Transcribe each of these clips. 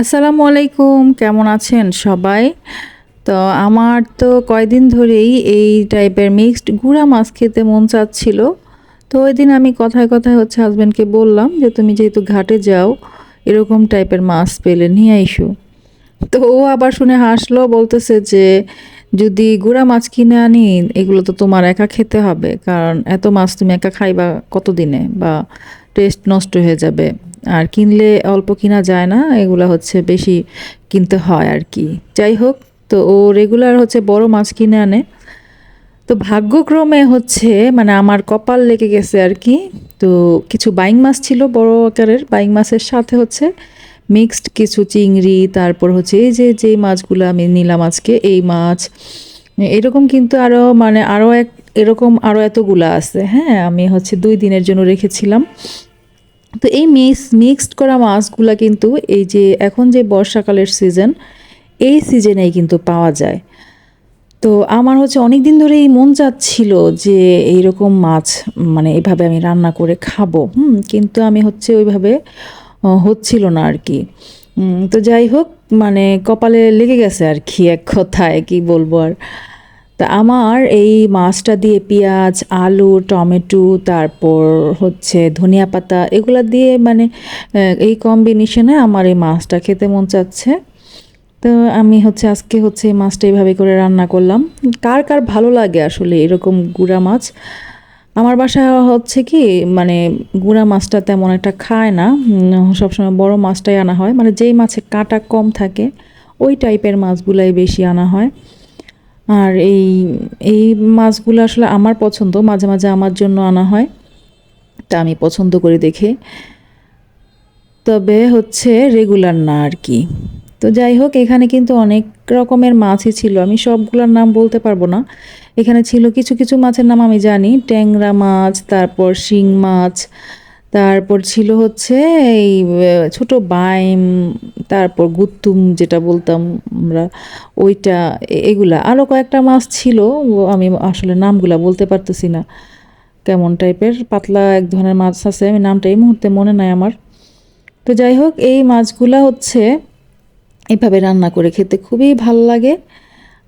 আসসালামু আলাইকুম, কেমন আছেন সবাই? তো আমার তো কয়দিন ধরেই এই টাইপের মিক্সড গুঁড়া মাছ খেতে মন চাচ্ছিল। তো ওই দিন আমি কথায় কথায় হচ্ছে হাজব্যান্ডকে বললাম যে, তুমি যেহেতু ঘাটে যাও, এরকম টাইপের মাছ পেলে নিয়ে আইসো। তো ও আবার শুনে হাসলো, বলতেছে যে, যদি গুঁড়া মাছ কিনে আনি, এগুলো তো তোমার একা খেতে হবে। কারণ এত মাছ তুমি একা খাইবা কতদিনে? বা টেস্ট নষ্ট হয়ে যাবে। আর কিনলে অল্প কিনা যায় না, এগুলা হচ্ছে বেশি কিনতে হয় আর কি। যাই হোক, তো ও রেগুলার হচ্ছে বড় মাছ কিনে আনে। তো ভাগ্যক্রমে হচ্ছে মানে আমার কপাল লেগে গেছে আর কি। তো কিছু বাইং মাছ ছিল বড় আকারের, বাইং মাছের সাথে হচ্ছে মিক্সড কিছু চিংড়ি, তারপর হচ্ছে এই যে যে মাছগুলো আমি নিলাম আজকে, এই মাছ, এরকম কিন্তু আরও মানে আরও এক, এরকম আরও এতগুলো আছে। হ্যাঁ আমি হচ্ছে দুই দিনের জন্য রেখেছিলাম। তো এই মিক্স মিক্সড করা মাছগুলো কিন্তু এই যে এখন যে বর্ষাকালের সিজন এই সিজনেই কিন্তু পাওয়া যায়। তো আমার হচ্ছে অনেক দিন ধরে এই মন চাচ্ছিল যে এইরকম মাছ মানে এভাবে আমি রান্না করে খাব। হুম, কিন্তু আমি হচ্ছে ওইভাবে হচ্ছিল না আর কি। তো যাই হোক মানে কপালে লেগে গেছে আর কি এক কথায়, কি বলব আর। তা আমার এই মাছটা দিয়ে পেঁয়াজ, আলু, টমেটো, তারপর হচ্ছে ধনিয়া পাতা এগুলা দিয়ে মানে এই কম্বিনেশনে আমার এই মাছটা খেতে মন চাচ্ছে। তো আমি হচ্ছে আজকে হচ্ছে এই মাছটা এইভাবে করে রান্না করলাম। কার কার ভালো লাগে আসলে এরকম গুঁড়া মাছ? আমার বাসায় হচ্ছে কি মানে গুঁড়া মাছটা তেমন একটা খায় না। সবসময় বড় মাছটাই আনা হয়। মানে যেই মাছে কাঁটা কম থাকে, ওই টাইপের মাছগুলাই বেশি আনা হয়। আর এই এই মাছগুলো আসলে আমার পছন্দ, মাঝে মাঝে আমার জন্য আনা হয়। তা আমি পছন্দ করি দেখে। তবে হচ্ছে রেগুলার না আর কি। তো যাই হোক, এখানে কিন্তু অনেক রকমের মাছই ছিল। আমি সবগুলোর নাম বলতে পারব না। এখানে ছিল কিছু কিছু মাছের নাম আমি জানি। ট্যাংরা মাছ, তারপর শিং মাছ তারপর ছিল হচ্ছে এই ছোট বাইম, তারপর গুত্তুম যেটা বলতাম আমরা, ওইটা এগুলা। আরও কয়েকটা মাছ ছিল আমি আসলে নামগুলা বলতে পারতেছি না, কেমন টাইপের, পাতলা এক ধরনের মাছ আছে, আমি নামটা এই মুহূর্তে মনে নাই আমার। তো যাই হোক, এই মাছগুলা হচ্ছে এইভাবে রান্না করে খেতে খুবই ভালো লাগে।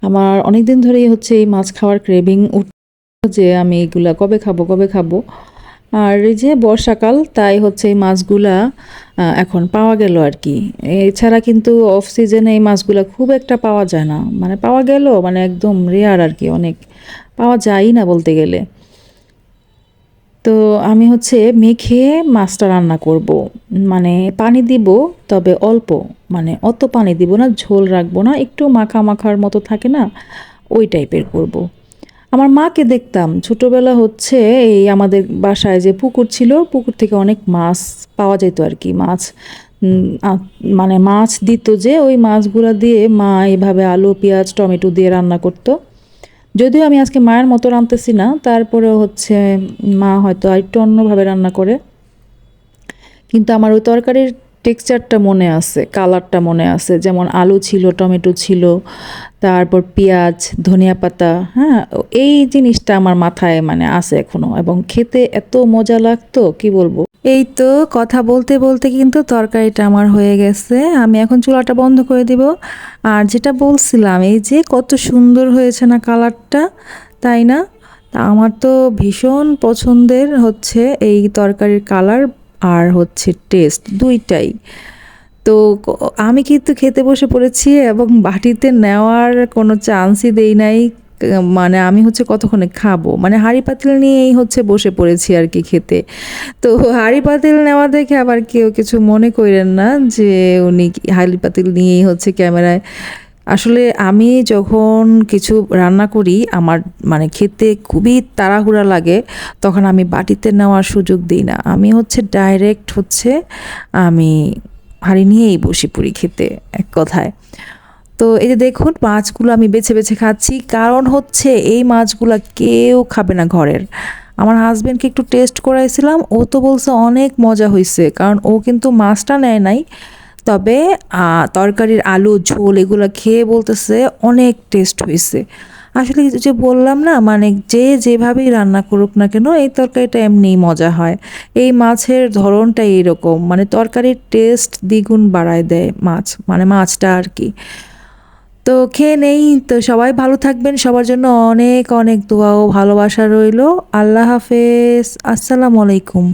আমার অনেক দিন ধরেই হচ্ছে এই মাছ খাওয়ার ক্রেভিং উঠ যে আমি এগুলা কবে খাব কবে খাব। আর এই যে বর্ষাকাল, তাই হচ্ছে এই মাছগুলা এখন পাওয়া গেল আর কি। এছাড়া কিন্তু অফ সিজনে এই মাছগুলা খুব একটা পাওয়া যায় না। মানে পাওয়া গেল মানে একদম রেয়ার আর কি, অনেক। পাওয়া যায়ই না বলতে গেলে। তো আমি হচ্ছে মেখে মাছটা রান্না করব। মানে পানি দিব, তবে অল্প। মানে অত পানি দিব না, ঝোল রাখব না। একটু মাখা মাখার মতো থাকে না, ওই টাইপের করব। আমার মাকে দেখতাম। ছোটবেলা হচ্ছে এই আমাদের বাসায় যে পুকুর ছিল, পুকুর থেকে অনেক মাছ পাওয়া যেত আর কি, মাছ মানে মাছ দিত যে, ওই মাছগুলো দিয়ে মা এভাবে আলু, পেঁয়াজ, টমেটো দিয়ে রান্না করতো। যদিও আমি আজকে মায়ের মতো রাঁধতেছি না, তারপরেও হচ্ছে মা হয়তো আরেকটু অন্যভাবে রান্না করে। কিন্তু আমার ওই তরকারির টেক্সচারটা মনে আছে, কালারটা মনে আছে, যেমন আলু ছিল, টমেটো ছিল, তারপর পেঁয়াজ, ধনিয়া পাতা হ্যাঁ এই জিনিসটা আমার মাথায় মানে আছে এখনও এবং খেতে এত মজা লাগতো, কি বলব? এই তো কথা বলতে বলতে কিন্তু তরকারিটা আমার হয়ে গেছে, আমি এখন চুলাটা বন্ধ করে দিব। আর যেটা বলছিলাম, এই যে কত সুন্দর হয়েছে না কালারটা, তাই না? তা আমার তো ভীষণ পছন্দের হচ্ছে এই তরকারির কালার আর হচ্ছে টেস্ট দুইটাই। তো আমি কিন্তু খেতে বসে পড়েছি এবং বাটিতে নেওয়ার কোনো চান্সই দেই নাই। মানে আমি হচ্ছে কতক্ষণে খাব? মানে হাঁড়ি পাতিল নিয়েই হচ্ছে বসে পড়েছি আর কি খেতে। তো হাঁড়ি পাতিল নেওয়া দেখে আবার কেউ কিছু মনে করেন না যে উনি হাঁড়ি পাতিল নিয়েই হচ্ছে ক্যামেরায় আসলে আমি যখন কিছু রান্না করি, আমার মানে খেতে খুবই তাড়াহুড়া লাগে, তখন আমি বাটিতে নেওয়ার সুযোগ দিই না। আমি হচ্ছে ডাইরেক্ট হচ্ছে আমি হাঁড়ি নিয়েই বসে পড়ি খেতে, এক কথায়। তো এই যে দেখুন, মাছগুলো আমি বেছে বেছে খাচ্ছি। কারণ হচ্ছে এই মাছগুলো কেউ খাবে না ঘরের। আমার হাজবেন্ডকে একটু টেস্ট করাইছিলাম, ও তো বলছে অনেক মজা হয়েছে কারণ ও কিন্তু মাছটা নেয় নাই। তবে তরকারির আলু, ঝোল এগুলো খেয়ে বলতেছে অনেক টেস্ট হয়েছে আসলে যে বললাম না মানে যে যেভাবেই রান্না করুক না কেন, এই তরকারিটা এমনিই মজা হয়। এই মাছের ধরনটাই এরকম মানে তরকারির টেস্ট দ্বিগুণ বাড়ায় দেয় মাছ মানে মাছটা আর কি। তো খেয়ে নেই, তো সবাই ভালো থাকবেন, সবার জন্য অনেক অনেক দোয়া ও ভালোবাসা রইল। আল্লাহ হাফেজ, আসসালামু আলাইকুম।